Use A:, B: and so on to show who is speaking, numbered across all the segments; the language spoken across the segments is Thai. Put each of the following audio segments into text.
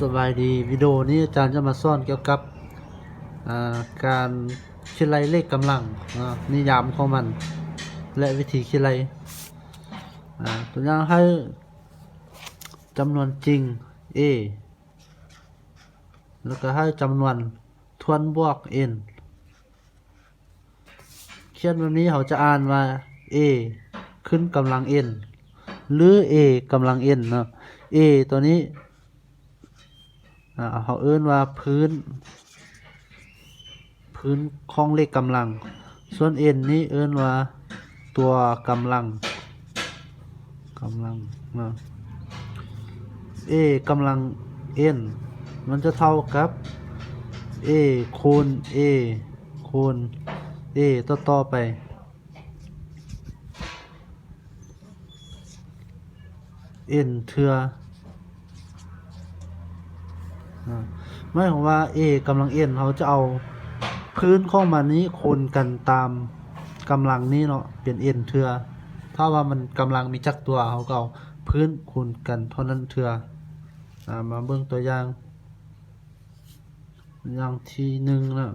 A: สบายดีวิดีโอนี้อาจารย์จะมาสอนเกี่ยวกับการคิดไล่เลขกำลังนิยามของมัน และวิธีคิดไล่อ่าตัวอย่างให้จำนวนจริง a แล้วก็ให้จำนวนทวนบวก n เขียนแบบนี้เขาจะอ่านว่า a ขึ้นกำลัง n หรือ a กำลัง n เนาะ a ตัวนี้ เขาเอิ้นว่าพื้น พื้นของเลขกำลัง ส่วน n นี้เอิ้นว่าตัวกำลังกำลังนะ a กำลัง n มันจะเท่ากับ a คูณ a คูณ a ต่อต่อไป n เทือ อ่าหมายความว่า A กำลัง n เขาจะเอาพื้นของมันนี้คูณกันตามกำลังนี้เนาะเป็นเทือ ถ้าว่ามันกำลังมีจักตัวเขาก็เอาพื้นคูณกันเท่านั้นเทืออมาเบิ่งตัวอย่าง อย่างที่หนึ่งนะ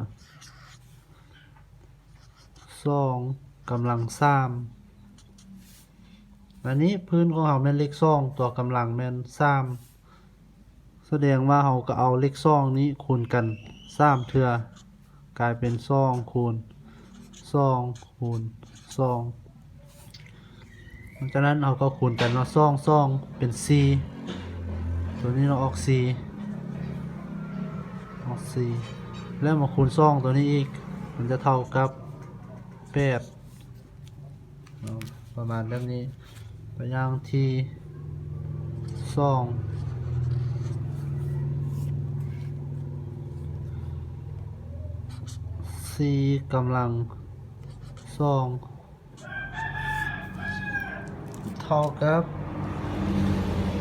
A: สองกำลังสามอันนี้พื้นของเขาแม่นเลขสองตัวกำลังแม่นสาม แสดงว่าเราก็เอาเลขซองนี้คูณกันสามเทือกลายเป็นซองคูณซองคูณซองหลังจากนั้นเราก็คูณกันเนาะซองซองเป็นสี่ตัวนี้เราออกสี่ออกสี่แล้วมาคูณซองตัวนี้อีก มันจะเท่ากับแปดประมาณแบบนี้ตัวอย่างที่ซอง สี่กำลังสองเท่ากับ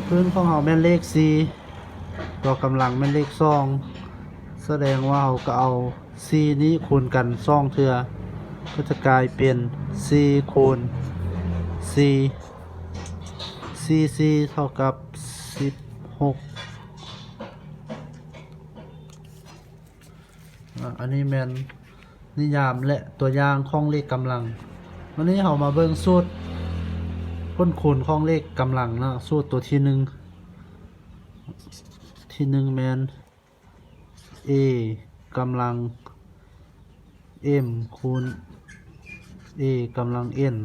A: พื้นของเราแม่นเลขสี่ตัวกำลังแม่นเลขสองแสดงว่าเราก็เอาสี่นี้คูณกันสองเทือก็จะกลายเป็นสี่คูณสี่สี่สี่เท่ากับสิบหกอันนี้แมน นิยามและตัวอย่างของเลขกำลัง วันนี้เรามาเบิ่งสูตรพ้นคูณของเลขกำลังเนาะสูตรตัวที่หนึ่งที่หนึ่งแมน a กำลัง m คูณ a กำลัง n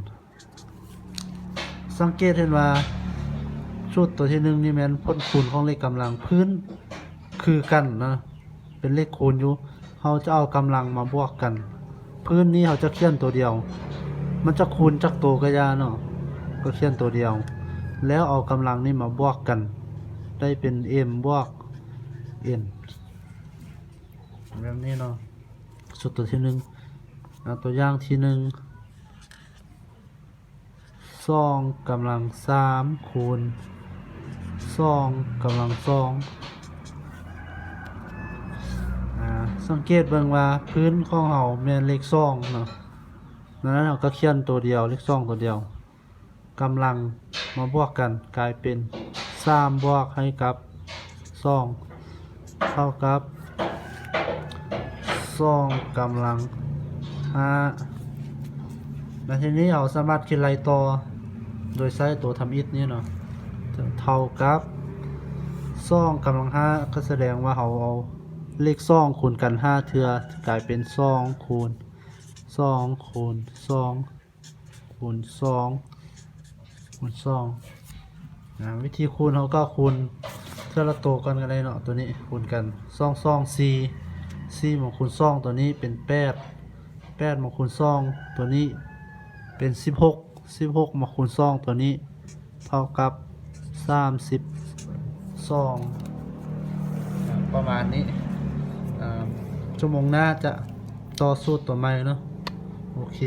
A: สังเกตเห็นว่าสูตรตัวที่หนึ่งนี่แมนพ้นคูณของเลขกำลังพื้นคือกันนะเป็นเลขคูณอยู่ เขาจะเอากำลังมาบวกกัน พื้นนี้เขาจะเขียนตัวเดียว มันจะคูณจากตัวกระยาเนาะก็เขียนตัวเดียว แล้วเอากำลังนี้มาบวกกัน ได้เป็น m บวก n แบบนี้เนาะสุดตัวที่หนึ่งตัวอย่างที่หนึ่งสองกำลังสามคูณสองกำลังสอง อ่า สังเกตเบิ่งว่าพื้นของเฮาแม่นเลขซ่องเนาะนั้นเราก็เขียนตัวเดียวเลขซ่องตัวเดียวกำลังมาบวกกันกลายเป็น3บวกให้กับ2เท่ากับ2กำลัง5และทีนี้เราสามารถคิดไรต่อโดยใช้ตัวทำอิฐนี้เนาะเท่ากับ2กำลัง5ก็แสดงว่าเราเอา เลขสองคูณกันห้าเทือกลายเป็นสองคูณสองคูณสองคูณสองคูณสองนะวิธีคูณเขาก็คูณเทือละโตกันกันเลยเนาะตัวนี้คูณกันสองสองสี่สี่มาคูณสองตัวนี้เป็นแปดแปดมาคูณสองตัวนี้เป็นสิบหกสิบหกมาคูณสองตัวนี้ เท่ากับสามสิบสองประมาณนี้ ชั่วโมงหน้าจะต่อสู้ตัวใหม่เนาะโอเค